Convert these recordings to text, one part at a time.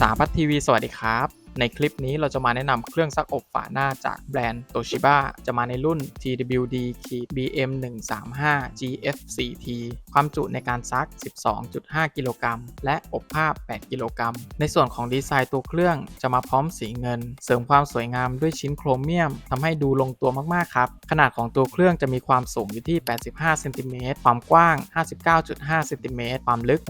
สาพัฒทีวี สวัสดีครับ ในคลิปนี้เราจะมาแนะนำเครื่องซักอบฝาหน้าจากแบรนด์ Toshiba จะมาในรุ่น TWD BM 1 3 5 GF 4 T ความจุในการซัก 12.5 กิโลกรัมและอบผ้า8กิโลกรัม ในส่วนของดีไซน์ตัวเครื่องจะมาพร้อมสีเงิน เสริมความสวยงามด้วยชิ้นโครเมียมทำให้ดูลงตัวมาก ๆ ครับ ขนาดของตัวเครื่องจะมีความสูงอยู่ที่ 85 เซนติเมตร ความกว้าง 59.5 เซนติเมตร ความลึก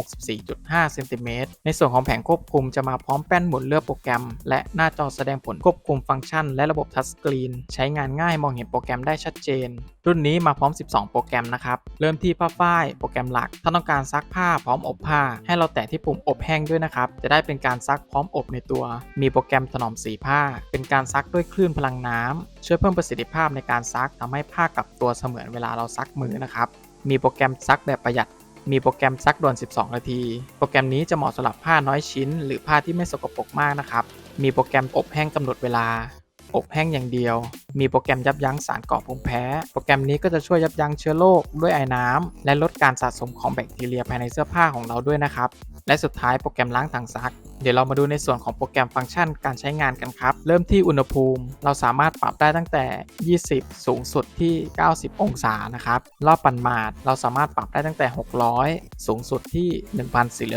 64.5 เซนติเมตร ในส่วนของแผงควบคุมจะมาพร้อมแป้นหมุนเลือกโปรแกรม และหน้าจอแสดงผลควบคุมฟังก์ชัน และระบบทัชสกรีน ใช้งานง่ายมองเห็นโปรแกรมได้ชัดเจน รุ่นนี้มาพร้อม 12 โปรแกรมนะครับ เริ่มที่ผ้าฝ้ายโปรแกรมหลัก ถ้าต้องการซักผ้าพร้อมอบผ้า ให้เราแตะที่ปุ่มอบแห้งด้วยนะครับ จะได้เป็นการซักพร้อมอบในตัว มีโปรแกรมถนอมสีผ้า เป็นการซักด้วยคลื่นพลังน้ำช่วยเพิ่มประสิทธิภาพในการซักทำให้ผ้ากลับตัวเสมือนเวลาเราซักมือนะครับ มีโปรแกรมซักแบบประหยัดมีโปรแกรมซักด่วน 12 นาที โปรแกรมนี้จะเหมาะสำหรับผ้าน้อยชิ้น หรือผ้าที่ไม่สกปรกมากนะครับ มีโปรแกรมอบแห้งกำหนดเวลา อบแห้งอย่างเดียว มีโปรแกรมยับยั้งสารก่อภูมิแพ้ โปรแกรมนี้ก็จะช่วยยับยั้งเชื้อโรคด้วยไอ้น้ำและลดการสะสมของแบคทีเรียภายในเสื้อผ้าของเราด้วยนะครับ และสุดท้ายโปรแกรมล้างถังซัก เดี๋ยวเรามาดูในส่วนของโปรแกรมฟังก์ชันการใช้งานกันครับ เริ่มที่อุณหภูมิ เราสามารถปรับได้ตั้งแต่ 20 สูงสุดที่ 90 องศานะครับรอบปันมาดเราสามารถปรับได้ตั้งแต่ 600 สูงสุดที่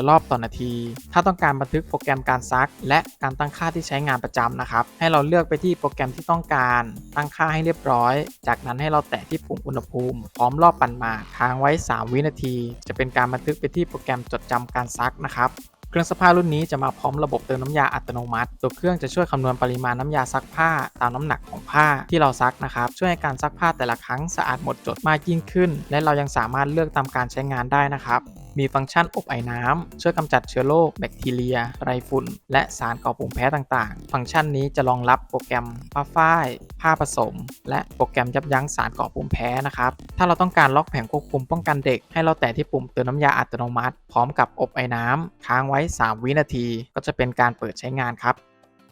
1,400 รอบต่อนาที ถ้าต้องการบันทึกโปรแกรมการซัก และการตั้งค่าที่ใช้งานประจำนะครับ ให้เราเลือกไปที่โปรแกรมที่ต้องการ ตั้งค่าให้เรียบร้อย จากนั้นให้เราแตะที่ปุ่มอุณหภูมิ พร้อมรอบปันมาดค้างไว้ 3 วินาที จะเป็นการบันทึกไปที่โปรแกรมจดจำการซักนะครับเครื่องซักผ้ารุ่นนี้จะมาพร้อมระบบเติมน้ำยาอัตโนมัติ ตัวเครื่องจะช่วยคำนวณปริมาณน้ำยาซักผ้าตามน้ำหนักของผ้าที่เราซักนะครับ ช่วยให้การซักผ้าแต่ละครั้งสะอาดหมดจดมากยิ่งขึ้น และเรายังสามารถเลือกตามการใช้งานได้นะครับ มีฟังก์ชันอบไอ้น้ำช่วยกำจัดเชื้อโรคแบคทีเรีย ไรฝุ่น และสารก่อภูมิแพ้ต่างๆ ฟังก์ชันนี้จะรองรับโปรแกรมผ้าฝ้าย ผ้าผสม และโปรแกรมยับยั้งสารก่อภูมิแพ้นะครับ ถ้าเราต้องการล็อกแผงควบคุมป้องกันเด็ก ให้เราแตะที่ปุ่มเติมน้ำยาอัตโนมัติ พร้อมกับอบไอ้น้ำค้างไว้ 3 วินาที ก็จะเป็นการเปิดใช้งานครับ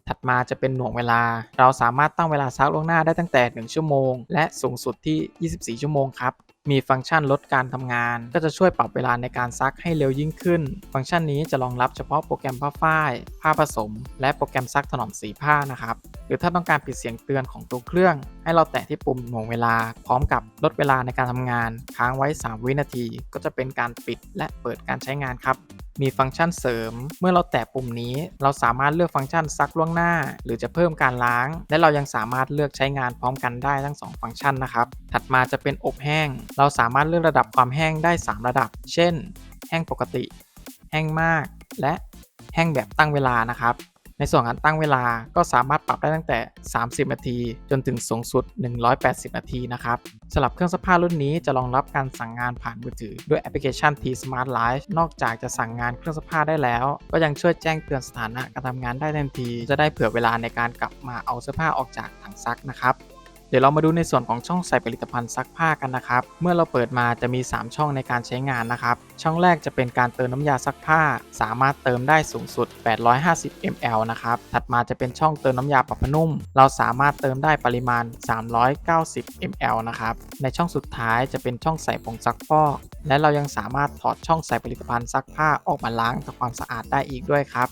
ถัดมาจะเป็นหน่วงเวลา เราสามารถตั้งเวลาซักล่วงหน้าได้ตั้งแต่ 1 ชั่วโมง และสูงสุดที่ 24 ชั่วโมงครับ มีฟังก์ชันลดการทำงาน ก็จะช่วยปรับเวลาในการซักให้เร็วยิ่งขึ้น ฟังก์ชันนี้จะรองรับเฉพาะโปรแกรมผ้าฝ้าย ผ้าผสม และโปรแกรมซักถนอมสีผ้านะครับ หรือถ้าต้องการปิดเสียงเตือนของตัวเครื่อง ให้เราแตะที่ปุ่มหน่วงเวลา พร้อมกับลดเวลาในการทำงาน ค้างไว้ 3 วินาที ก็จะเป็นการปิดและเปิดการใช้งานครับ มีฟังก์ชันเสริม เมื่อเราแตะปุ่มนี้ เราสามารถเลือกฟังก์ชันซักล่วงหน้า หรือจะเพิ่มการล้าง และเรายังสามารถเลือกใช้งานพร้อมกันได้ทั้ง 2 ฟังก์ชันนะครับ ถัดมาจะเป็นอบแห้ง เราสามารถเลือกระดับความแห้งได้ 3 ระดับ เช่น แห้งปกติ แห้งมาก และแห้งแบบตั้งเวลานะครับ ในส่วนการตั้งเวลาก็สามารถปรับได้ตั้งแต่ 30 นาที จนถึงสูงสุด 180 นาทีนะครับสำหรับเครื่องซักผ้ารุ่นนี้จะรองรับการสั่งงานผ่านมือถือ ด้วยแอปพลิเคชัน T Smart Life นอกจากจะสั่งงานเครื่องซักผ้าได้แล้ว ก็ยังช่วยแจ้งเตือนสถานะการทำงานได้ทันที จะได้เผื่อเวลาในการกลับมาเอาเสื้อผ้าออกจากถังซักนะครับ เดี๋ยวเรามาดูในส่วนของช่องใส่ผลิตภัณฑ์ซักผ้ากันนะครับ เมื่อเราเปิดมาจะมี 3 ช่องในการใช้งานนะครับ ช่องแรกจะเป็นการเติมน้ำยาซักผ้า สามารถเติมได้สูงสุด 850 ml นะครับ ถัดมาจะเป็นช่องเติมน้ำยาปรับผ้านุ่ม เราสามารถเติมได้ปริมาณ 390 ml นะครับ ในช่องสุดท้ายจะเป็นช่องใส่ผงซักฟอก และเรายังสามารถถอดช่องใส่ผลิตภัณฑ์ซักผ้าออกมาล้างทำความสะอาดได้อีกด้วยครับ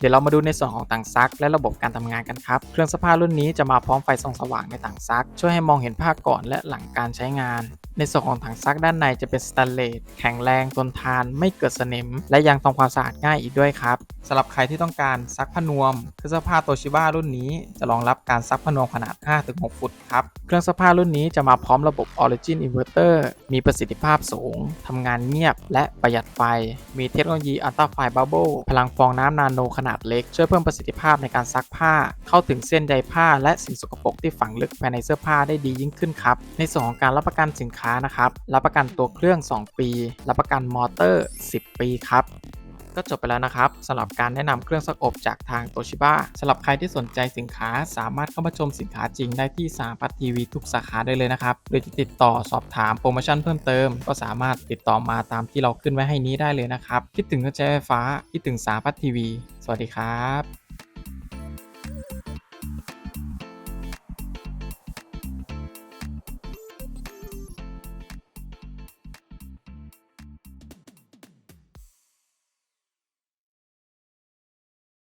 เดี๋ยวเรามาดูในส่วนของต่างซัก และระบบการทำงานกันครับ เครื่องซักผ้ารุ่นนี้จะมาพร้อมไฟส่องสว่างในต่างซัก ช่วยให้มองเห็นผ้าก่อนและหลังการใช้งาน ในส่วนของถังซักด้านในจะเป็นสแตนเลสแข็งแรงทนทาน ไม่เกิดสนิม และยังทำความสะอาดง่ายอีกด้วยครับสำหรับใครที่ต้องการซักผ้านวมเครื่องซักผ้าโตชิบ้ารุ่นนี้จะรองรับการซักผ้านวมขนาด 5-6 ฟุตครับเครื่องซักผ้ารุ่นนี้จะมาพร้อมระบบ Origin Inverter มีประสิทธิภาพสูงทำงานเงียบ และประหยัดไฟ มีเทคโนโลยี Ultra Fine Bubble พลังฟองน้ำนาโนขนาดเล็ก ช่วยเพิ่มประสิทธิภาพในการซักผ้า เข้าถึงเส้นใยผ้า และสิ่งสกปรกที่ฝังลึกภายในเสื้อผ้าได้ดียิ่งขึ้นครับในส่วนของการรับประกันสินค้านะครับ รับประกันตัวเครื่อง 2 ปี รับประกันมอเตอร์ 10 ปีครับ ก็จบไปแล้วนะครับสำหรับการแนะนำเครื่องซักอบจากทางโตชิบ้าสำหรับใครที่สนใจสินค้าสามารถเข้ามาชมสินค้าจริงได้ที่สาพัฒทีวีทุกสาขาได้เลยนะครับหรือจะติดต่อสอบถามโปรโมชั่นเพิ่มเติม ก็สามารถติดต่อมาตามที่เราขึ้นไว้ให้นี้ได้เลยนะครับคิดถึงเครื่องใช้ไฟฟ้าคิดถึงสาพัฒทีวี สวัสดีครับ